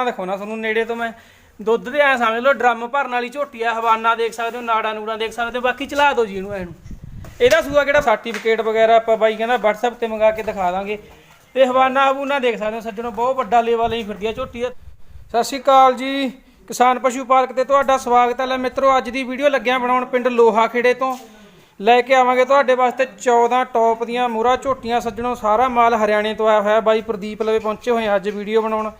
ਆ ਦੇਖੋ ਤੁਹਾਨੂੰ ਨੇੜੇ ਤੋਂ ਮੈਂ। ਦੁੱਧ ਦੇ ਐ ਸਮਝ ਲਓ, ਡਰਮ ਭਰਨ ਵਾਲੀ ਝੋਟੀ ਆ, ਹਵਾਨਾ ਦੇਖ ਸਕਦੇ ਹੋ, ਨਾੜਾ ਨੂੜਾ ਦੇਖ ਸਕਦੇ ਹੋ, ਬਾਕੀ ਚਲਾ ਦਿਓ ਜੀ ਇਹਨੂੰ ਇਹਨੂੰ। ਇਹਦਾ ਸੂਆ ਕਿਹੜਾ? ਸਰਟੀਫਿਕੇਟ ਵਗੈਰਾ ਆਪਾਂ ਬਾਈ ਕਹਿੰਦਾ WhatsApp ਤੇ ਮੰਗਾ ਕੇ ਦਿਖਾ ਦਾਂਗੇ। ਤੇ ਹਵਾਨਾ ਹਬੂਨਾ ਦੇਖ ਸਕਦੇ ਹੋ, ਸੱਜਣੋ, ਬਹੁਤ ਵੱਡਾ ਲੇਵਲ ਹੀ ਫਿਰਦੀ ਆ ਝੋਟੀ ਆ। ਸਤਿ ਸ਼੍ਰੀ ਅਕਾਲ ਜੀ, ਕਿਸਾਨ ਪਸ਼ੂ ਪਾਲਕ ਤੇ ਤੁਹਾਡਾ ਸਵਾਗਤ ਹੈ। ਲੈ ਮਿੱਤਰੋ, ਅੱਜ ਦੀ ਵੀਡੀਓ ਲੱਗਿਆ ਬਣਾਉਣ ਪਿੰਡ ਲੋਹਾ ਖੇੜੇ ਤੋਂ। ਲੈ ਕੇ ਆਵਾਂਗੇ ਤੁਹਾਡੇ ਵਾਸਤੇ 14 ਟੌਪ ਦੀਆਂ ਮੂਰਾ ਝੋਟੀਆਂ, ਸੱਜਣੋ, ਸਾਰਾ ਮਾਲ ਹਰਿਆਣੇ ਤੋਂ ਆਇਆ ਹੋਇਆ। ਬਾਈ ਪ੍ਰਦੀਪ ਲਵੇ ਪਹੁੰਚੇ ਹੋਏ ਅੱਜ ਵੀਡੀਓ ਬਣਾਉਣ।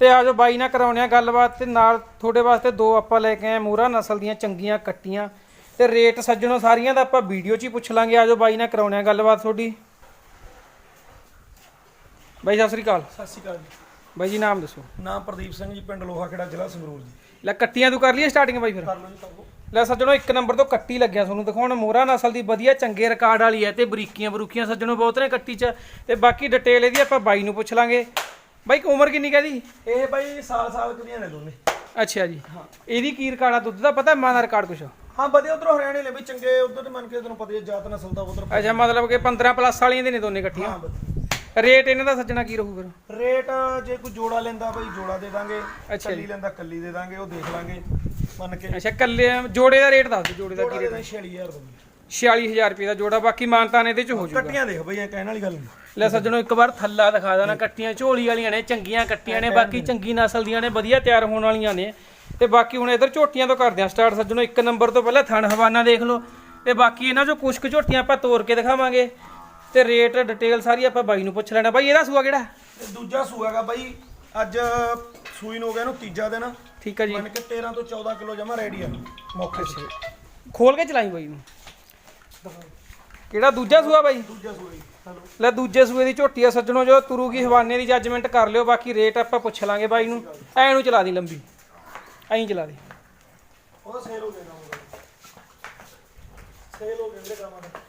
ਤੇ ਆਜੋ ਬਾਈ ਨਾਲ ਕਰਾਉਣੇ ਆ ਗੱਲਬਾਤ ਤੇ ਨਾਲ ਤੁਹਾਡੇ ਵਾਸਤੇ ਦੋ ਆਪਾਂ ਲੈ ਕੇ ਆਏ ਮੂਰਾ ਨਸਲ ਦੀਆਂ ਚੰਗੀਆਂ ਕੱਟੀਆਂ। ਤੇ ਰੇਟ ਸੱਜਣੋ ਸਾਰੀਆਂ ਦਾ ਆਪਾਂ ਵੀਡੀਓ 'ਚ ਹੀ ਪੁੱਛ ਲਾਂਗੇ। ਆਜੋ ਬਾਈ ਨਾਲ ਕਰਾਉਣੇ ਆ ਗੱਲਬਾਤ ਤੁਹਾਡੀ। ਬਾਈ ਸਤਿ ਸ੍ਰੀ ਅਕਾਲ। ਸਤਿ ਸ਼੍ਰੀ ਅਕਾਲ ਜੀ। ਬਾਈ ਜੀ ਨਾਮ ਦੱਸੋ। ਨਾਮ ਪ੍ਰਦੀਪ ਸਿੰਘ ਜੀ ਪਿੰਡ ਲੋਹਾ ਖੇੜਾ ਜ਼ਿਲ੍ਹਾ ਸੰਗਰੂਰ ਜੀ। ਲੈ ਕੱਟੀਆਂ ਤੂੰ ਕਰ ਲਈ ਸਟਾਰਟਿੰਗ ਬਾਈ ਫਿਰ? ਕਰ ਲਓ ਜੀ ਕਰ ਲਓ। ਲੈ ਸੱਜਣੋ ਇੱਕ ਨੰਬਰ ਤੋਂ ਕੱਟੀ ਲੱਗਿਆ ਤੁਹਾਨੂੰ ਦਿਖਾਉਣ। ਮੋਹਰਾ ਨਸਲ ਦੀ ਵਧੀਆ ਚੰਗੇ ਰਿਕਾਰਡ ਵਾਲੀ ਹੈ ਤੇ ਬਰੀਕੀਆਂ ਬਰੂਕੀਆਂ ਸੱਜਣੋ ਬਹੁਤ ਨੇ ਕੱਟੀ 'ਚ। ਤੇ ਬਾਕੀ ਡਿਟੇਲ ਇਹਦੀ ਆਪਾਂ ਬਾਈ ਨੂੰ ਪੁੱਛ ਲਾਂਗੇ। ਬਾਈ ਉਮਰ ਕਿੰਨੀ ਕਹਦੀ ਇਹ ਬਾਈ ਸਾਲ ਸਾਲ ਕੁੜੀਆਂ ਨੇ ਦੋਨੇ? ਅੱਛਾ ਜੀ। ਇਹਦੀ ਕੀ ਰਿਕਾਰਡ ਆ? ਦੁੱਧ ਦਾ ਪਤਾ ਮਾਂ ਦਾ ਰਿਕਾਰਡ ਕੁਛ? ਹਾਂ ਵਧੀਆ ਉਧਰੋਂ ਹਰਿਆਣੇ ਲੈ ਵੀ ਚੰਗੇ ਉਧਰ ਮੰਨ ਕੇ ਤੈਨੂੰ ਪਤਾ ਹੀ ਹੈ, ਜਾਤ ਨਸਲ ਦਾ ਉਧਰ ਅੱਛਾ ਮਤਲਬ ਕਿ 15 ਪਲੱਸ ਵਾਲੀਆਂ ਦੇ ਨੇ ਦੋਨੇ ਇਕੱਠੀਆਂ? ਹਾਂ ਵਧੀਆ। ਰੇਟ ਇਹਨਾਂ ਦਾ ਸੱਜਣਾ ਕੀ ਰਹੂ ਫਿਰ? ਰੇਟ ਜੇ ਕੋਈ ਜੋੜਾ ਲੈਂਦਾ ਬਾਈ ਜੋੜਾ ਦੇ ਦਾਂਗੇ। ਅੱਛਾ ਕੱਲੀ ਲੈਂਦਾ ਕੱਲੀ ਦੇ ਦਾਂਗੇ ਉਹ ਦੇਖ ਲਾਂਗੇ। ਮੰਨ ਕੇ ਅੱਛਾ ਕੱਲੇ ਜੋੜੇ ਦਾ ਰੇਟ ਦੱਸ ਦਿਓ ਜੋੜੇ ਦਾ ਜੋੜਾ ਕੀ ਦੇ ਰੇਟ ਦਾਂਗੇ 46000 ਰੁਪਏ 46000 ਰੁਪਏ ਦਾ ਜੋੜਾ ਬਾਕੀ ਮਾਨਤਾਨ ਇਹਦੇ 'ਚ ਹੋ ਜਾਊਗਾ। ਕੱਟੀਆਂ ਦੇਖ ਬਈ ਇਹ ਕਹਿਣ ਵਾਲੀ ਗੱਲ ਨਹੀਂ। ਲੈ ਸੱਜਣੋ ਇੱਕ ਵਾਰ ਥੱਲਾ ਦਿਖਾ ਦੇਣਾ ਕੱਟੀਆਂ ਝੋਲੀ ਵਾਲੀਆਂ ਨੇ ਚੰਗੀਆਂ ਕੱਟੀਆਂ ਨੇ ਬਾਕੀ ਚੰਗੀ ਨਸਲ ਦੀਆਂ ਨੇ ਵਧੀਆ ਤਿਆਰ ਹੋਣ ਵਾਲੀਆਂ ਨੇ। ਤੇ ਬਾਕੀ ਹੁਣ ਇਧਰ ਝੋਟੀਆਂ ਤੋਂ ਕਰਦੇ ਆ ਸਟਾਰਟ ਸੱਜਣੋ ਇੱਕ ਨੰਬਰ ਤੋਂ ਪਹਿਲਾਂ ਥਣ ਹਵਾਨਾ ਦੇਖ ਲਓ। ਤੇ ਬਾਕੀ ਇਹਨਾਂ ਚੋਂ ਕੁਝ ਕੁ ਝੋਟੀਆਂ ਆਪਾਂ ਤੋੜ ਕੇ ਦਿਖਾਵਾਂਗੇ। ਤੇ ਰੇਟ ਡਿਟੇਲ ਸਾਰੀ ਆਪਾਂ ਬਾਈ ਨੂੰ ਪੁੱਛ ਲੈਣਾ। ਬਾਈ ਇਹਦਾ ਸੂਆ ਕਿਹੜਾ? ਇਹ ਦੂਜਾ ਸੂਆ ਹੈਗਾ ਬਾਈ ਅੱਜ ਸੂਈ ਨੂੰ ਹੋ ਗਿਆ ਇਹਨੂੰ ਤੀਜਾ ਦਿਨ। ਠੀਕ ਹੈ ਜੀ। ਮੰਨ ਕੇ 13 ਤੋਂ 14 ਕਿਲੋ ਜਮਾ ਰੈਡੀ ਆ। ਮੌਕੇ ਤੇ। ਖੋਲ ਕੇ ਚਲਾਈ ਬਾਈ ਨੂੰ। ਕਿਹੜਾ ਦੂਜਾ ਸੂਆ ਬਾਈ? ਦੂਜਾ ਹਲੋ ਲੈ ਦੂਜੇ ਸੂਏ ਦੀ ਝੋਟੀ ਆ ਸੱਜਣੋ ਜੋ ਤੁਰੂਗੀ ਹਵਾਨੇ ਦੀ ਜੱਜਮੈਂਟ ਕਰ ਲਿਓ ਬਾਕੀ ਰੇਟ ਆਪਾਂ ਪੁੱਛ ਲਾਂਗੇ ਬਾਈ ਨੂੰ। ਐ ਨੂੰ ਚਲਾ ਦੀ ਲੰਬੀ। ਐਂ ਚਲਾ ਦੀ। ਉਹਦਾ ਸੇਲ ਹੋ ਗਿਆ ਨਾ ਸੇਲ ਹੋ ਗਿਆ ਵੀਰੇ ਕਾਮਾਂ ਦਾ।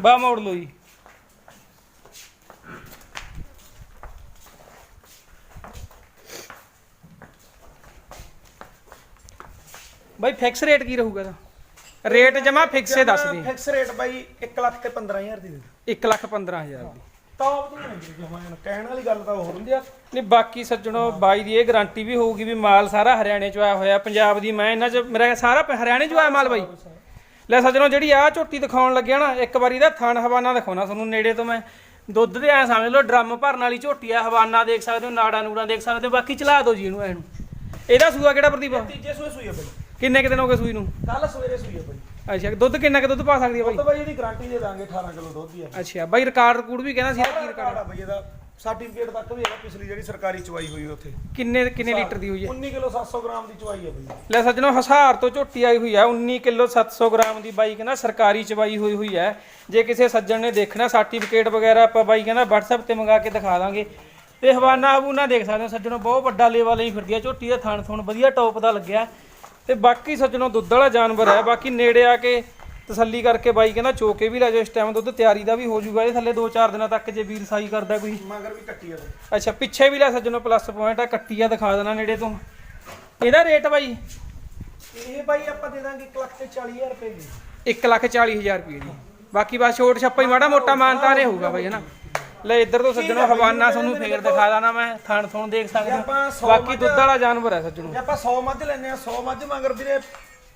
ਬਾ ਮੋੜ ਲਓ ਜੀ। ਬਾਈ ਫਿਕਸ ਰੇਟ ਕੀ ਰਹੂਗਾ ਇਹਦਾ? ਰੇਟ ਜਮਾ ਫਿਕਸੇ ਦੱਸ ਦੀ ਫਿਕਸ ਰੇਟ ਬਾਈ 1 ਲੱਖ ਤੇ 15000 ਦੀ ਦੇ ਦੇ 1 ਲੱਖ 15000 ਦੀ। ਟੌਪ ਦੀ ਨਹੀਂ ਵੀਰੇ ਜਮਾਂ। ਕਹਿਣ ਵਾਲੀ ਗੱਲ ਤਾਂ ਹੋਰ ਹੁੰਦੀ ਆ। ਨਹੀਂ ਬਾਕੀ ਸੱਜਣੋ ਬਾਈ ਦੀ ਇਹ ਗਾਰੰਟੀ ਵੀ ਹੋਊਗੀ ਵੀ ਮਾਲ ਸਾਰਾ ਹਰਿਆਣੇ ਚ ਆਇਆ ਹੋਇਆ ਪੰਜਾਬ ਦੀ ਮੈਂ ਇਹਨਾਂ ਚ ਮੇਰਾ ਸਾਰਾ ਹਰਿਆਣੇ ਚ ਆਇਆ ਮਾਲ ਬਾਈ। ਲੈ ਸੱਜਣੋ ਜਿਹੜੀ ਆ ਝੋਟੀ ਦਿਖਾਉਣ ਲੱਗਿਆ ਨਾ ਇੱਕ ਵਾਰੀ ਦਾ ਥਣ ਹਵਾਨਾ ਦਿਖਾਉਣਾ ਤੁਹਾਨੂੰ ਨੇੜੇ ਤੋਂ ਮੈਂ ਦੁੱਧ ਦੇ ਐ ਸਮਝ ਲਓ ਡਰਮ ਭਰਨ ਵਾਲੀ ਝੋਟੀ ਆ ਹਵਾਨਾ ਦੇਖ ਸਕਦੇ ਹੋ ਨਾੜਾ ਨੂੜਾ ਦੇਖ ਸਕਦੇ ਹੋ ਬਾਕੀ ਚਲਾ ਦਿਓ ਜੀ ਇਹਨੂੰ ਇਹਨੂੰ ਇਹਦਾ ਸੂਆ ਕਿਹੜਾ ਪ੍ਰਦੀਪ? ਤੀਜੇ ਸੂਏ ਸੂਈ ਆ ਬਾਈ। ਕਿੰਨੇ ਕੁ ਦਿਨ ਹੋ ਗਏ ਸੂਈ ਨੂੰ? ਕੱਲ ਸਵੇਰੇ ਸੂਈ ਆ ਬਾਈ। ਅੱਛਾ ਦੁੱਧ ਕਿੰਨਾ ਕੁ ਦੁੱਧ ਪਾ ਸਕਦੀ ਹੈ ਬਾਈ? ਤਾਂ ਬਾਈ ਇਹਦੀ ਗਾਰੰਟੀ ਦੇ ਦਾਂਗੇ 18 ਕਿਲੋ ਦੁੱਧ ਦੀ ਆ। ਅੱਛਾ ਬਾਈ ਰਿਕਾਰਡ ਰਿਕੂਡ ਵੀ ਕਹਿੰਦਾ ਸੀ ਕੀ ਰਿਕਾਰਡ ਆ? ਬਾਈ ਇਹਦਾ। ਸਰਟੀਫਿਕੇਟ ਤੱਕ ਵੀ ਹੈਗਾ ਪਿਛਲੀ ਜਿਹੜੀ ਸਰਕਾਰੀ ਚਵਾਈ ਹੋਈ ਉੱਥੇ। ਕਿੰਨੇ ਕਿੰਨੇ ਲੀਟਰ ਦੀ ਹੋਈ ਹੈ 19 ਕਿਲੋ 700 ਗ੍ਰਾਮ ਦੀ ਚਵਾਈ ਆ ਬਾਈ। ਲੈ ਸੱਜਣੋ ਹਸਾਰ ਤੋਂ ਝੋਟੀ ਆਈ ਹੋਈ ਹੈ 19 ਕਿਲੋ 700 ਗ੍ਰਾਮ ਦੀ ਬਾਈ ਕਹਿੰਦਾ ਸਰਕਾਰੀ ਚਵਾਈ ਹੋਈ ਹੋਈ ਹੈ ਜੇ ਕਿਸੇ ਸੱਜਣ ਨੇ ਦੇਖਣਾ ਸਰਟੀਫਿਕੇਟ ਵਗੈਰਾ ਆਪਾਂ ਬਾਈ ਕਹਿੰਦਾ WhatsApp ਤੇ ਮੰਗਾ ਕੇ ਦਿਖਾ ਦਾਂਗੇ। ਤੇ ਹਵਾਨਾ ਹਬੂਨਾ ਦੇਖ ਸਕਦੇ ਹੋ ਸੱਜਣੋ ਬਹੁਤ ਵੱਡਾ ਲੇਵਲ ਹੀ ਫਿਰਦੀ ਹੈ ਝੋਟੀ ਦਾ ਥਣ ਥਣ ਵਧੀਆ ਟੌਪ ਦਾ ਲੱਗਿਆ। ਤੇ ਬਾਕੀ ਸੱਜਣੋ ਦੁੱਧ ਵਾਲਾ ਜਾਨਵਰ ਹੈ ਬਾਕੀ ਨੇੜੇ ਆ ਕੇ ਤਸੱਲੀ ਕਰਕੇ ਬਾਈ ਕਹਿੰਦਾ ਚੋਕੇ ਵੀ ਲੈ ਜਾਓ ਇਸ ਟਾਈਮ ਦੁੱਧ ਤਿਆਰੀ ਦਾ ਵੀ ਹੋ ਜਾਊਗਾ ਇਹ ਥੱਲੇ 2-4 ਦਿਨਾਂ ਤੱਕ ਜੇ ਵੀਰ ਸਾਈ ਕਰਦਾ ਕੋਈ। ਮਗਰ ਵੀ ਕੱਟੀ ਆ ਅੱਛਾ ਪਿੱਛੇ ਵੀ ਲੈ ਸੱਜਣੋ ਪਲੱਸ ਪੁਆਇੰਟ ਆ ਕੱਟੀ ਆ ਦਿਖਾ ਦੇਣਾ ਨੇੜੇ ਤੋਂ। ਇਹਦਾ ਰੇਟ ਬਾਈ? ਇਹ ਬਾਈ ਆਪਾਂ ਦੇ ਦਾਂਗੇ 1 ਲੱਖ ਤੇ 40000 ਰੁਪਏ ਦੀ। 1 ਲੱਖ 40000 ਰੁਪਏ ਦੀ। ਬਾਕੀ ਬਸ ਛੋਟ ਛੱਪਾ ਹੀ ਮਾੜਾ ਮੋਟਾ ਮਾਨਤਾ ਰੇ ਹੋਊਗਾ ਬਾਈ ਹਨਾ ਲੈ ਇੱਧਰ ਤੋਂ ਸੱਜਣੋ ਹਵਾਨਾ ਤੁਹਾਨੂੰ ਫੇਰ ਦਿਖਾ ਦਾਣਾ ਮੈਂ ਥਣ ਥਣ ਦੇਖ ਸਕਦੇ ਆਪਾਂ ਹੋ ਸੌ ਬਾਕੀ ਦੁੱਧ ਵਾਲਾ ਜਾਨਵਰ ਹੈ ਸੱਜਣੋ। ਜੇ ਆਪਾਂ 100 ਮੱਝ ਲੈਨੇ ਆ 100 ਮੱਝ ਮਗਰ ਵੀਰੇ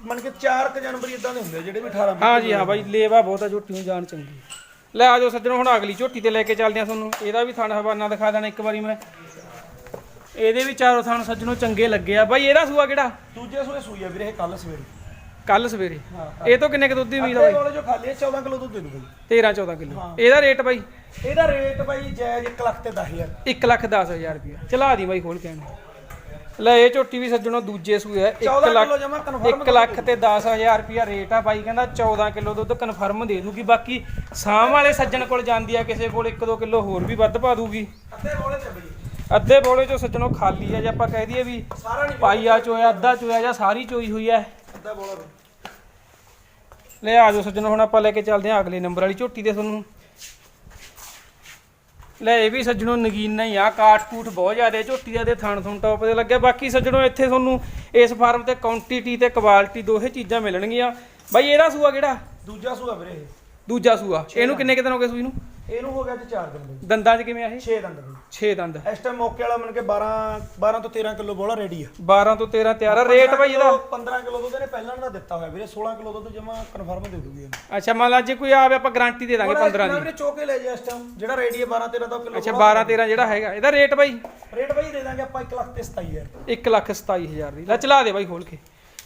ਮੰਨ ਕੇ 4 ਕ ਜਨਵਰੀ ਇਦਾਂ ਦੇ ਹੁੰਦੇ ਆ ਜਿਹੜੇ ਵੀ 18 ਹਾਂ ਜੀ ਹਾਂ ਬਾਈ ਲੇਵਾ ਬਹੁਤ ਝੋਟੀ ਨੂੰ ਜਾਨ ਚੰਗੀ। ਲੈ ਆਜੋ ਸੱਜਣੋ ਹੁਣ ਅਗਲੀ ਝੋਟੀ ਤੇ ਲੈ ਕੇ ਚੱਲਦੇ ਆ ਤੁਹਾਨੂੰ। ਇਹਦਾ ਵੀ ਥਣ ਹਵਾਨਾ ਦਿਖਾ ਦੇਣਾ ਇੱਕ ਵਾਰੀ ਮੈਂ। ਇਹਦੇ ਵੀ ਚਾਰੋਂ ਥਣ ਸੱਜਣੋ ਚੰਗੇ ਲੱਗੇ ਆ। ਬਾਈ ਇਹਦਾ ਸੂਆ ਕਿਹੜਾ? ਦੂਜੇ ਸੂਏ ਸੂਈ ਆ ਵੀਰੇ ਇਹ ਕੱਲ ਸਵੇਰੇ। ਕੱਲ ਸਵੇਰੇ। ਇਹ ਤੋਂ ਕਿੰਨੇ ਕੁ ਦੁੱਧ ਦੀ ਉਮੀਦ ਆ ਬਾਈ? ਕੋਲੇ ਜੋ ਖਾਲੀ ਹੈ 14 ਕਿਲੋ ਦੁੱਧ ਦੇ ਦੂ ਬਾਈ। 13 14 ਕਿਲੋ। ਇਹਦਾ ਰੇਟ ਬਾਈ? ਇਹਦਾ ਰੇਟ ਬਾਈ ਜਾਇਜ਼ 1 ਲੱਖ ਤੇ 10000 1 ਲੱਖ 10000 ਰੁਪਇਆ। ਚਲਾ ਦੀ ਬਾਈ ਖੋਲ ਕੇ ਇਹਨੂੰ। ਲੈ ਇਹ ਝੋਟੀ ਵੀ ਸੱਜਣੋ ਦੂਜੇ ਸੂਏ ਹੈ 1 14 ਲੱਖ ਕਿਲੋ ਜਮਾ ਕਨਫਰਮ 1 ਲੱਖ ਤੇ 10000 ਰੁਪਇਆ ਰੇਟ ਆ ਬਾਈ। ਕਹਿੰਦਾ 14 ਕਿਲੋ ਦੁੱਧ ਕਨਫਰਮ ਦੇ ਦੂਗੀ। ਬਾਕੀ ਸਾਮ ਵਾਲੇ ਸੱਜਣ ਕੋਲ ਜਾਂਦੀ ਆ ਕਿਸੇ ਕੋਲ 1-2 ਕਿਲੋ ਹੋਰ ਵੀ ਵੱਧ ਪਾ ਦੂਗੀ। ਅੱਧੇ ਬੋਲੇ ਤੇ ਬਾਈ। ਅੱਧੇ ਬੋਲੇ ਚੋਂ ਸੱਜਣੋ ਖਾਲੀ ਆ ਜੇ ਆਪਾਂ ਕਹਿ ਦਈਏ ਵੀ ਸਾਰਾ ਨਹੀਂ ਪਾਈਆ ਚੋਇਆ ਅੱਧਾ ਚੋਇਆ ਜਾਂ ਸਾਰੀ ਚੋਈ ਹੋਈ ਹੈ ਅੱਧਾ ਬੋਲਾ। ਲੈ ਆ ਜਾਓ ਸੱਜਣੋ ਹੁਣ ਆਪਾਂ ਲੈ ਕੇ ਚੱਲਦੇ ਹਾਂ ਅਗਲੇ ਨੰਬਰ ਵਾਲੀ ਝੋਟੀ ਤੇ ਤੁਹਾਨੂੰ। ਲੈ ਇਹ ਵੀ ਸੱਜਣੋ ਨਗੀਨਾ ਹੀ ਆ ਕਾਠ ਕੂਠ ਬਹੁਤ ਜ਼ਿਆਦਾ ਝੋਟੀ ਦਾ ਤੇ ਥਣ ਥਣ ਟੌਪ ਦੇ ਲੱਗਿਆ। ਬਾਕੀ ਸੱਜਣੋ ਇੱਥੇ ਤੁਹਾਨੂੰ ਇਸ ਫਾਰਮ ਤੇ ਕੁਆਂਟੀਟੀ ਤੇ ਕੁਆਲਿਟੀ ਦੋਹੇ ਚੀਜ਼ਾਂ ਮਿਲਣਗੀਆਂ। ਬਾਈ ਇਹਦਾ ਸੂਆ ਕਿਹੜਾ? ਦੂਜਾ ਸੂਆ ਵੀਰੇ ਇਹ। ਦੂਜਾ ਸੂਆ। ਇਹਨੂੰ ਕਿੰਨੇ ਕੁ ਦਿਨ ਹੋ ਗਏ ਸੂਈ ਨੂੰ? ਇਹਨੂੰ ਹੋ ਗਿਆ ਜੀ 4 ਦਿਨ ਬਈ ਦੰਦਾਂ 'ਚ ਕਿਵੇਂ ਆ ਇਹ? 6 ਦੰਦ ਬਈ 6 ਦੰਦ। ਇਸ ਟਾਈਮ ਮੌਕੇ ਵਾਲਾ ਮਨ ਕੇ 12 12 ਤੋਂ 13 ਕਿਲੋ ਬੋਲਾ ਰੈਡੀ ਆ। 12 ਤੋਂ 13 ਤਿਆਰ ਆ। ਰੇਟ ਭਾਈ ਇਹਦਾ? 15 ਕਿਲੋ ਦੁੱਧ ਇਹਨੇ ਪਹਿਲਾਂ ਦਾ ਦਿੱਤਾ ਹੋਇਆ ਵੀਰੇ 16 ਕਿਲੋ ਦੁੱਧ ਜਮਾ ਕਨਫਰਮ ਦੇ ਦੂਗੀ ਇਹਨੂੰ। ਅੱਛਾ ਮੰਨ ਲਾ ਜੇ ਕੋਈ ਆਵੇ ਆਪਾਂ ਗਾਰੰਟੀ ਦੇ ਦਾਂਗੇ 15 ਦੀ। ਵੀਰੇ ਚੋਕੇ ਲੈ ਜਾ ਇਸ ਟਾਈਮ ਜਿਹੜਾ ਰੈਡੀ ਹੈ 12 13 ਦਾ ਕਿਲੋ ਅੱਛਾ 12 13 ਜਿਹੜਾ ਹੈਗਾ ਇਹਦਾ ਰੇਟ ਭਾਈ ਰੇਟ ਬਈ ਦੇ ਦਾਂਗੇ ਆਪਾਂ 1 ਲੱਖ ਤੇ 27000 1 ਲੱਖ 27000 ਦੀ। ਲੈ ਚਲਾ ਦੇ ਬਾਈ ਖੋਲ ਕੇ।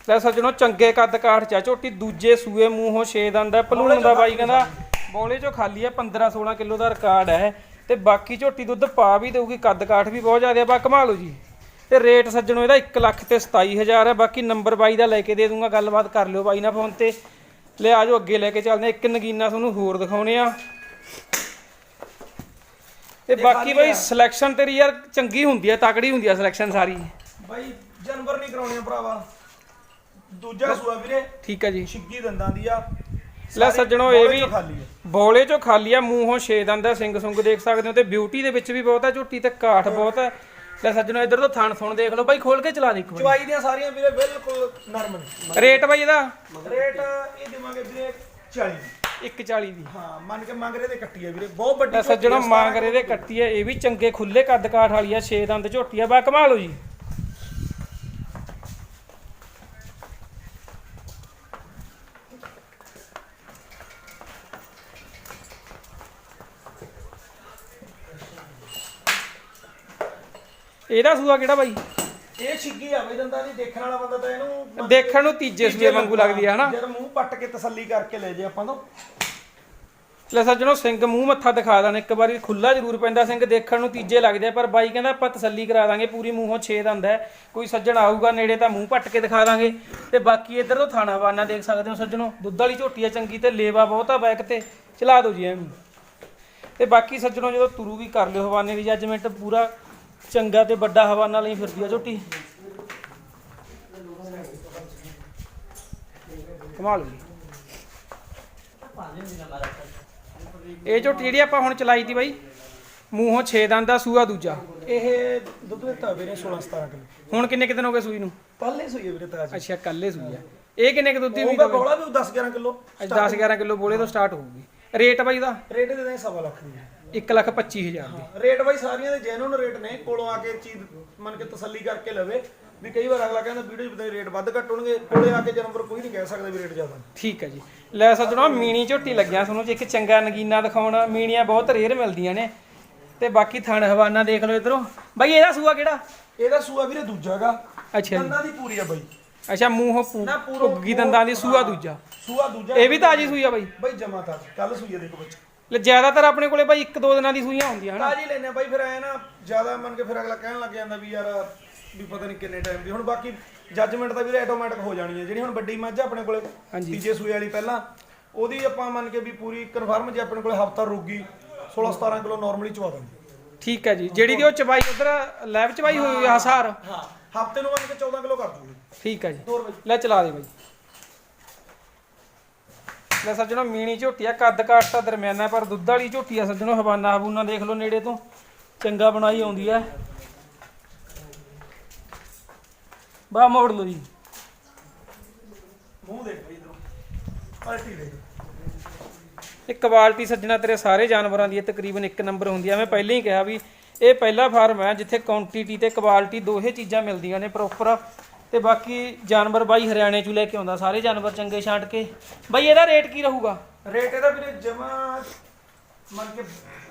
ਲੈ ਸੱਜਣੋ ਚੰਗੇ ਕੱਦ ਕਾਠ ਚਾ ਝੋਟੀ ਦੂਜੇ ਸੂਏ ਮੂੰਹੋਂ 6 ਦੰਦ ਹੈ ਭਲੂਣ ਦਾ ਬਾਈ ਕਹਿੰਦਾ ਬੋਲੇ ਚੋਂ ਖਾਲੀ ਹੈ 15 16 ਕਿਲੋ ਦਾ ਰਿਕਾਰਡ ਹੈ ਤੇ ਬਾਕੀ ਝੋਟੀ ਦੁੱਧ ਪਾ ਵੀ ਦੇਊਗੀ ਕੱਦ ਕਾਠ ਵੀ ਬਹੁਤ ਜ਼ਿਆਦਾ ਬਾ ਕਮਾ ਲਓ ਜੀ। ਤੇ ਰੇਟ ਸੱਜਣੋ ਇਹਦਾ 1 ਲੱਖ ਤੇ 27000 ਹੈ ਬਾਕੀ ਨੰਬਰ ਬਾਈ ਦਾ ਲੈ ਕੇ ਦੇ ਦੂੰਗਾ ਗੱਲਬਾਤ ਕਰ ਲਿਓ ਬਾਈ ਨਾਲ ਫੋਨ ਤੇ। ਲੈ ਆਜੋ ਅੱਗੇ ਲੈ ਕੇ ਚੱਲਦੇ। ਇੱਕ ਨਗੀਨਾ ਤੁਹਾਨੂੰ ਹੋਰ ਦਿਖਾਉਣੇ ਆ। ਤੇ ਬਾਕੀ ਬਾਈ ਸਿਲੈਕਸ਼ਨ ਤੇਰੀ ਯਾਰ ਚੰਗੀ ਹੁੰਦੀ ਹੈ ਤਕੜੀ ਹੁੰਦੀ ਹੈ ਸਿਲੈਕਸ਼ਨ ਸਾਰੀ। ਬਾਈ ਜਾਨਵਰ ਨਹੀਂ ਕਰਾਉਣੇ ਆ ਭਰਾਵਾ। ਦੂਜਾ ਸੂਆ ਵੀਰੇ। ਠੀਕ ਹੈ ਜੀ। ਛਿੱਗੀ ਦੰਦਾਂ ਦੀ ਆ। ਲੈ ਸੱਜਣੋ ਇਹ ਵੀ ਆ। ਬੋਲੇ ਚੋਂ ਖਾਲੀ ਆ ਮੂੰਹੋਂ ਛੇ ਦੰਦ ਦਾ ਸਿੰਘ ਸੁੰਗ ਦੇਖ ਸਕਦੇ ਹੋ ਤੇ ਬਿਊਟੀ ਦੇ ਵਿੱਚ ਵੀ ਬਹੁਤ ਹੈ ਝੋਟੀ ਤੇ ਕਾਠ ਬਹੁਤ ਹੈ ਲੈ ਸੱਜਣੋ ਇੱਧਰ ਤੋਂ ਥਣ ਥਣ ਦੇਖ ਲਓ ਬਾਈ ਖੋਲ ਕੇ ਚਲਾ ਦੇ ਇੱਕ ਵਾਰ। ਚਵਾਈ ਦੀਆਂ ਸਾਰੀਆਂ ਵੀਰੇ ਬਿਲਕੁਲ ਨਰਮ ਨੇ। ਰੇਟ ਬਾਈ ਇਹਦਾ? ਰੇਟ ਇਹ ਦੇਵਾਂਗੇ ਵੀਰੇ 40 140 ਦੀ। ਹਾਂ ਮੰਨ ਕੇ ਮੰਗ ਰਹੇ ਤੇ ਕੱਟੀ ਆ ਵੀਰੇ ਬਹੁਤ ਵੱਡੀ ਸੱਜਣੋ ਮਾਂਗਰੇ ਦੇ ਕੱਟੀ ਹੈ ਇਹ ਵੀ ਚੰਗੇ ਖੁੱਲੇ ਕੱਦ ਕਾਠ ਵਾਲੀ ਆ ਛੇ ਦੰਦ ਝੋਟੀ ਆ ਬਾ ਕਮਾਲ ਹੋ ਜੀ। ਇਹਦਾ ਸੂਆ ਕਿਹੜਾ ਬਾਈ? ਇਹ ਛਿੱਗੀ ਆ ਬਈ ਦੰਦਾਂ ਦੀ ਦੇਖਣ ਵਾਲਾ ਬੰਦਾ ਤਾਂ ਇਹਨੂੰ ਦੇਖਣ ਨੂੰ ਤੀਜੇ ਸੂਏ ਵਾਂਗੂ ਲੱਗਦੀ ਹੈ ਹਨਾ? ਜਦ ਮੂੰਹ ਪੱਟ ਕੇ ਤਸੱਲੀ ਕਰਕੇ ਲੈ ਜੇ ਆਪਾਂ ਤੋਂ। ਲੈ ਸੱਜਣੋ ਸਿੰਘ ਮੂੰਹ ਮੱਥਾ ਦਿਖਾ ਦਾਂ ਇੱਕ ਵਾਰੀ ਖੁੱਲਾ ਜ਼ਰੂਰ ਪੈਂਦਾ ਸਿੰਘ ਦੇਖਣ ਨੂੰ ਤੀਜੇ ਲੱਗਦੇ ਆ, ਪਰ ਬਾਈ ਕਹਿੰਦਾ ਆਪਾਂ ਤਸੱਲੀ ਕਰਾ ਦਾਂਗੇ ਪੂਰੀ ਮੂੰਹੋਂ ਛੇ ਦੰਦ ਹੈ। ਕੋਈ ਸੱਜਣ ਆਊਗਾ ਨੇੜੇ ਤਾਂ ਮੂੰਹ ਪੱਟ ਕੇ ਦਿਖਾ ਦਾਂਗੇ। ਤੇ ਬਾਕੀ ਇੱਧਰ ਤੋਂ ਥਾਣਾ ਵਾਨਾ ਦੇਖ ਸਕਦੇ ਹੋ ਸੱਜਣੋ ਦੁੱਧ ਵਾਲੀ ਝੋਟੀ ਆ ਚੰਗੀ ਤੇ ਲੇਵਾ ਬਹੁਤਾ ਬੈਕ ਤੇ ਚਲਾ ਦਿਓ ਜੀ ਐਵੇਂ। ਤੇ ਬਾਕੀ ਸੱਜਣੋ ਜਦੋਂ ਤੁਰੂ ਵੀ ਕਰ ਲਿਓ ਹਵਾਨੇ ਦੀ ਜੱਜਮੈਂਟ ਪੂਰਾ ਚੰਗਾ ਤੇ ਵੱਡਾ ਹਵਾਨਾ ਲਈ ਫਿਰਦੀ ਆ ਝੋਟੀ। ਕਮਾਲ ਹੋ ਗਈ ਇਹ ਝੋਟੀ ਜਿਹੜੀ ਆਪਾਂ ਹੁਣ ਚਲਾਈ ਤੀ ਬਾਈ ਮੂੰਹੋਂ 6 ਦੰਦ ਦਾ ਸੂਆ ਦੂਜਾ। ਇਹ ਦੁੱਧ ਦਿੱਤਾ ਵੀਰੇ 16 17 ਕਿਲੋ। ਹੁਣ ਕਿੰਨੇ ਕੁ ਦਿਨ ਹੋ ਗਏ ਸੂਈ ਨੂੰ? ਪਹਿਲੇ ਸੂਈ ਹੈ ਵੀਰੇ ਤਾਜੀ। ਅੱਛਾ ਕੱਲੇ ਸੂਈ ਆ। ਇਹ ਕਿੰਨੇ ਕੁ ਦੁੱਧ ਦੀ ਹੋਊਗਾ ਬੋਲਾ ਵੀ 10 11 ਕਿਲੋ ਅੱਜ 10 11 ਕਿਲੋ ਬੋਲੇ ਤੋਂ ਸਟਾਰਟ ਹੋਊਗੀ। ਰੇਟ ਬਾਈ ਦਾ? ਰੇਟ ਦੇ ਦੇ ਸਵਾ ਲੱਖ ਦੀ 1 ਲੱਖ 25 ਹਜ਼ਾਰ ਦੀ। ਹਾਂ ਰੇਟ ਬਾਈ ਸਾਰੀਆਂ ਦੇ ਜੈਨੂਨ ਰੇਟ ਨੇ ਕੋਲੋਂ ਆ ਕੇ ਚੀਜ਼ ਮੰਨ ਕੇ ਤਸੱਲੀ ਕਰਕੇ ਲਵੇ। ਵੀ ਕਈ ਵਾਰ ਅਗਲਾ ਕਹਿੰਦਾ ਵੀਡੀਓ 'ਚ ਪਤਾ ਰੇਟ ਵੱਧ ਘੱਟ ਹੋਣਗੇ ਕੋਲੇ ਆ ਕੇ ਜਨਵਰ ਕੋਈ ਨਹੀਂ ਕਹਿ ਸਕਦਾ ਵੀ ਰੇਟ ਜ਼ਿਆਦਾ। ਠੀਕ ਹੈ ਜੀ। ਲੈ ਸੱਜਣੋ ਮੀਣੀ ਝੋਟੀ ਲੱਗਿਆ ਤੁਹਾਨੂੰ ਜੇ ਇੱਕ ਚੰਗਾ ਨਗੀਨਾ ਦਿਖਾਉਣਾ ਮੀਣੀਆਂ ਬਹੁਤ ਰੇਅਰ ਮਿਲਦੀਆਂ ਨੇ। ਤੇ ਬਾਕੀ ਥਣ ਹਵਾਨਾ ਦੇਖ ਲਓ ਇਧਰੋਂ। ਬਾਈ ਇਹਦਾ ਸੂਆ ਕਿਹੜਾ? ਇਹਦਾ ਸੂਆ ਵੀਰੇ ਦੂਜਾ ਗਾ। ਅੱਛਾ ਜੀ। ਦੰਦਾਂ ਦੀ ਪੂਰੀ ਆ ਬਾਈ। ਅੱਛਾ ਮੂੰਹੋਂ ਪੁੱਗੀ ਦੰਦਾਂ ਦੀ ਸੂਆ ਦੂਜਾ। ਸੂਆ ਦੂਜਾ। ਇਹ ਵੀ ਤਾਜੀ ਸੂਈ ਆ ਬਾਈ। ਬਾਈ ਜਮਾ ਤਾਂ ਕੱਲ ਸੂਈ ਆ ਦੇਖੋ ਬੱਚਾ। ਲੈ ਜ਼ਿਆਦਾਤਰ ਆਪਣੇ ਕੋਲੇ ਬਾਈ ਇੱਕ ਦੋ ਦਿਨਾਂ ਦੀ ਸੂਈਆਂ ਹੁੰਦੀਆਂ ਹਨਾ? ਤਾਜੀ ਲੈਨੇ ਬਾਈ ਫਿਰ ਐ ਨਾ ਜ਼ਿਆਦਾ ਮੰਨ ਕੇ ਫਿਰ ਅਗਲਾ ਕਹਿਣ ਲੱਗ ਜਾਂਦਾ ਵੀ ਯਾਰ ਵੀ ਪਤਾ ਨਹੀਂ ਕਿੰਨੇ ਟਾਈਮ ਦੀ। ਹੁਣ ਬਾਕੀ ਜੱਜਮੈਂਟ ਤਾਂ ਵੀਰੇ ਆਟੋਮੈਟਿਕ ਹੋ ਜਾਣੀ ਹੈ। ਜਿਹੜੀ ਹੁਣ ਵੱਡੀ ਮੱਝ ਆ ਆਪਣੇ ਕੋਲੇ ਹਾਂਜੀ। ਤੀਜੇ ਸੂਏ ਵਾਲੀ ਪਹਿਲਾਂ ਉਹਦੀ ਆਪਾਂ ਮੰਨ ਕੇ ਵੀ ਪੂਰੀ ਕਨਫਰਮ ਜੇ ਆਪਣੇ ਕੋਲੇ ਹਫਤਾ ਰੁਕੀ 16 17 ਕਿਲੋ ਨਾਰਮਲੀ ਚਵਾ ਦਾਂਗੇ। ਠੀਕ ਹੈ ਜੀ। ਜਿਹੜੀ ਦੀ ਉਹ ਚਬਾਈ ਉਧਰ ਲੈਬ ਚਬਾਈ ਹੋਈ ਆ ਹਸਾਰ ਹਾਂ। ਹਫ਼ਤੇ ਨੂੰ ਮੰਨ ਕੇ 14 ਕਿਲੋ ਕਰ ਦੂਗੀ। ਠੀਕ ਹੈ ਜੀ। ਲੈ ਚਲਾ ਦੇ ਬਾਈ। ਲੈ ਸੱਜਣੋ ਮੀਣੀ ਝੋਟੀ ਆ ਕੱਦ ਕਾਠ ਤਾਂ ਦਰਮਿਆਨਾ ਪਰ ਦੁੱਧ ਵਾਲੀ ਝੋਟੀ ਆ ਸੱਜਣੋ ਹਵਾਨਾ ਹਬੂਨਾ ਦੇਖ ਲਓ ਨੇੜੇ ਤੋਂ। ਚੰਗਾ ਬਣਾਈ ਆਉਂਦੀ ਆ। ਬਾ ਮੋੜ ਲਓ ਜੀ। ਮੂੰਹ ਦੇਖ ਬਾਈ ਇਧਰੋਂ। ਪਲਟੀ ਦੇਖ। ਇਹ ਕੁਆਲਿਟੀ ਸੱਜਣਾ ਤੇਰੇ ਸਾਰੇ ਜਾਨਵਰਾਂ ਦੀ ਇਹ ਤਕਰੀਬਨ ਇੱਕ ਨੰਬਰ ਹੁੰਦੀ ਆ। ਮੈਂ ਪਹਿਲਾਂ ਹੀ ਕਿਹਾ ਵੀ ਇਹ ਪਹਿਲਾ ਫਾਰਮ ਹੈ ਜਿੱਥੇ ਕੁਆਂਟੀਟੀ ਤੇ ਕੁਆਲਿਟੀ ਦੋਹੇ ਚੀਜ਼ਾਂ ਮਿਲਦੀਆਂ ਨੇ ਪ੍ਰੋਪਰ ਤੇ ਬਾਕੀ ਜਾਨਵਰ ਬਾਈ ਹਰਿਆਣੇ ਚੋਂ ਲੈ ਕੇ ਆਉਂਦਾ ਸਾਰੇ ਜਾਨਵਰ ਚੰਗੇ ਛਾਂਟ ਕੇ। ਬਾਈ ਇਹਦਾ ਰੇਟ ਕੀ ਰਹੂਗਾ? ਰੇਟ ਇਹਦਾ ਵੀਰੇ ਜਮਾ ਮੰਨ ਕੇ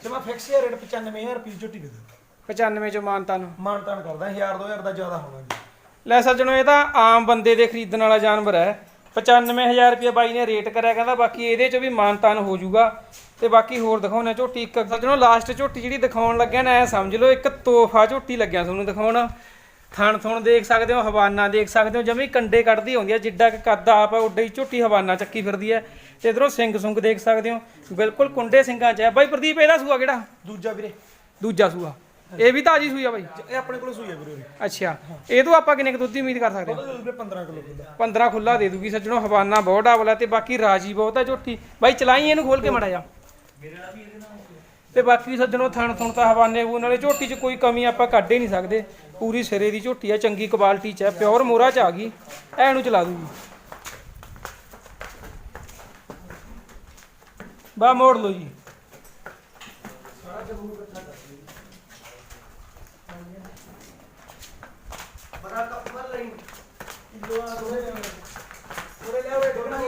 ਜਮਾ ਫਿਕਸ ਹੈ ਰੇਟ 95000 ਰੁਪਏ ਝੋਟੀ ਦੇ ਦੇ 95 ਚੋਂ ਮਾਨਤਾ ਨੂੰ। ਮਾਨਤਾਨ ਕਰਦਾ 1000 2000 ਦਾ ਜ਼ਿਆਦਾ ਹੋਣਾ ਜੀ ਲੈ ਸੱਜਣੋ ਇਹ ਤਾਂ ਆਮ ਬੰਦੇ ਦੇ ਖਰੀਦਣ ਵਾਲਾ ਜਾਨਵਰ ਹੈ। 95000 ਰੁਪਏ ਬਾਈ ਨੇ ਰੇਟ ਕਰਿਆ ਕਹਿੰਦਾ ਬਾਕੀ ਇਹਦੇ ਚ ਵੀ ਮਾਨਤਾਨ ਹੋ ਜਾਊਗਾ। ਤੇ ਬਾਕੀ ਹੋਰ ਦਿਖਾਉਣਾ ਝੋਟੀ ਇੱਕ ਸੱਜਣੋ ਲਾਸਟ ਝੋਟੀ ਜਿਹੜੀ ਦਿਖਾਉਣ ਲੱਗਿਆ ਨਾ ਐ ਸਮਝ ਲਓ ਇੱਕ ਤੋਹਫਾ ਝੋਟੀ ਲੱਗਿਆ ਤੁਹਾਨੂੰ ਦਿਖਾਉਣ। ਥਣ ਥਣ ਦੇਖ ਸਕਦੇ ਹੋ ਹਵਾਨਾ ਦੇਖ ਸਕਦੇ ਹੋ ਜਮੀ ਕੰਡੇ ਕੱਢਦੀ ਹੁੰਦੀ ਹੈ ਜਿੱਡਾ ਕਿ ਕੱਦ ਆਪ ਹੈ ਉੱਡਾ ਹੀ ਝੋਟੀ ਹਵਾਨਾ ਚੱਕੀ ਫਿਰਦੀ ਹੈ ਤੇ ਇਧਰੋਂ ਸਿੰਘ ਸੁੰਗ ਦੇਖ ਸਕਦੇ ਹੋ ਬਿਲਕੁਲ ਕੁੰਡੇ ਸਿੰਘਾਂ ਚ ਹੈ ਬਾਈ ਪ੍ਰਦੀਪ ਇਹਦਾ ਸੂਆ ਕਿਹੜਾ? ਦੂਜਾ ਵੀਰੇ। ਦੂਜਾ ਸੂਆ। ਇਹ ਵੀ ਤਾਜੀ ਸੂਈ ਆ ਬਾਈ? ਇਹ ਆਪਣੇ ਕੋਲ ਸੂਈ ਹੈ ਵੀਰੇ ਉਰੇ। ਅੱਛਾ ਇਹ ਤੋਂ ਆਪਾਂ ਕਿੰਨੇ ਕੁ ਦੁੱਧ ਦੀ ਉਮੀਦ ਕਰ ਸਕਦੇ ਹਾਂ ਉਹਦਾ ਵੀਰੇ 15 ਕਿਲੋ ਦੁੱਧ ਆ। 15 ਖੁੱਲਾ ਦੇ ਦੂਗੀ ਸੱਜਣੋ ਹਵਾਨਾ ਬਹੁਤ ਡਾਵਲਾ ਤੇ ਬਾਕੀ ਰਾਜੀ ਬਹੁਤ ਹੈ ਝੋਟੀ। ਬਾਈ ਚਲਾਈ ਇਹਨੂੰ ਖੋਲ ਕੇ ਮੜਾ ਜਾ ਤੇ ਬਾਕੀ ਸੱਜਣੋ ਥਣ ਥਣ ਤਾਂ ਹਵਾਨੇ ਉਹ ਨਾਲੇ ਝੋਟੀ 'ਚ ਕੋਈ ਕਮੀ ਆਪਾਂ ਕੱਢ ਹੀ ਨਹੀਂ ਸਕਦੇ। ਪੂਰੀ ਸਿਰੇ ਦੀ ਝੋਟੀ ਹੈ ਚੰਗੀ ਕੁਆਲਿਟੀ 'ਚ ਹੈ ਪਿਓਰ ਮੋਰਾ 'ਚ ਆ ਗਈ, ਐ ਨੂੰ ਚਲਾ ਦੂਗੀ। ਬਾ ਮੋੜ ਲਓ ਜੀ। ਬੜਾ ਕੱਪਰ ਲਈ ਕਿਲੋ ਆ ਥੋੜੇ ਥੋੜੇ ਲਿਆਵੇ ਦੋਨਾਂ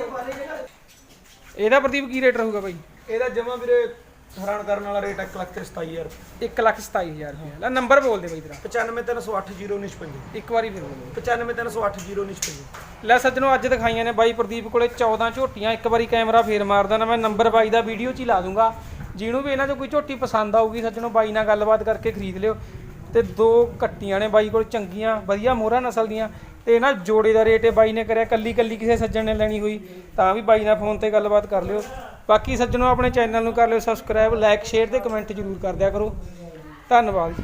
ਇਹਦਾ ਪ੍ਰਦੀਪ ਕੀ ਰੇਟ ਰਹੂਗਾ ਬਾਈ? ਇਹਦਾ ਜਮਾ ਵੀਰੇ ਹੈਰਾਨ ਕਰਨ ਵਾਲਾ ਰੇਟ 1 ਲੱਖ ਤੇ 27000 1 ਲੱਖ 27000 ਰੁਪਏ। ਲੈ ਨੰਬਰ ਬੋਲ ਦੇ ਬਾਈ ਤੇਰਾ। 9530801955 ਇੱਕ ਵਾਰੀ ਫਿਰ ਬੋਲੋ। 9530801955 ਲੈ ਸੱਜਣੋ ਅੱਜ ਦਿਖਾਈਆਂ ਨੇ ਬਾਈ ਪ੍ਰਦੀਪ ਕੋਲੇ 14 ਝੋਟੀਆਂ। ਇੱਕ ਵਾਰੀ ਕੈਮਰਾ ਫੇਰ ਮਾਰਦਾ ਨਾ ਮੈਂ ਨੰਬਰ ਬਾਈ ਦਾ ਵੀਡੀਓ 'ਚ ਹੀ ਲਾ ਦੂੰਗਾ। ਜਿਹਨੂੰ ਵੀ ਇਹਨਾਂ 'ਚੋਂ ਕੋਈ ਝੋਟੀ ਪਸੰਦ ਆਊਗੀ ਸੱਜਣੋ ਬਾਈ ਨਾਲ ਗੱਲਬਾਤ ਕਰਕੇ ਖਰੀਦ ਲਿਓ। ਤੇ ਦੋ ਕੱਟੀਆਂ ਨੇ ਬਾਈ ਕੋਲ ਚੰਗੀਆਂ ਵਧੀਆ ਮੋਹਰਾ ਨਸਲ ਦੀਆਂ। ਤੇ ਨਾ ਜੋੜੇ ਦਾ ਰੇਟ ਇਹ ਬਾਈ ਨੇ ਕਰਿਆ ਕੱਲੀ ਕੱਲੀ ਕਿਸੇ ਸੱਜਣ ਨੇ ਲੈਣੀ ਹੋਈ। ਤਾਂ ਵੀ ਬਾਈ ਨਾਲ ਫੋਨ ਤੇ ਗੱਲਬਾਤ ਕਰ ਲਿਓ। ਬਾਕੀ ਸੱਜਣੋ ਆਪਣੇ ਚੈਨਲ ਨੂੰ ਕਰ ਲਿਓ ਸਬਸਕ੍ਰਾਈਬ ਲਾਈਕ ਸ਼ੇਅਰ ਤੇ ਕਮੈਂਟ ਜ਼ਰੂਰ ਕਰ ਦਿਆ ਕਰੋ। ਧੰਨਵਾਦ ਜੀ।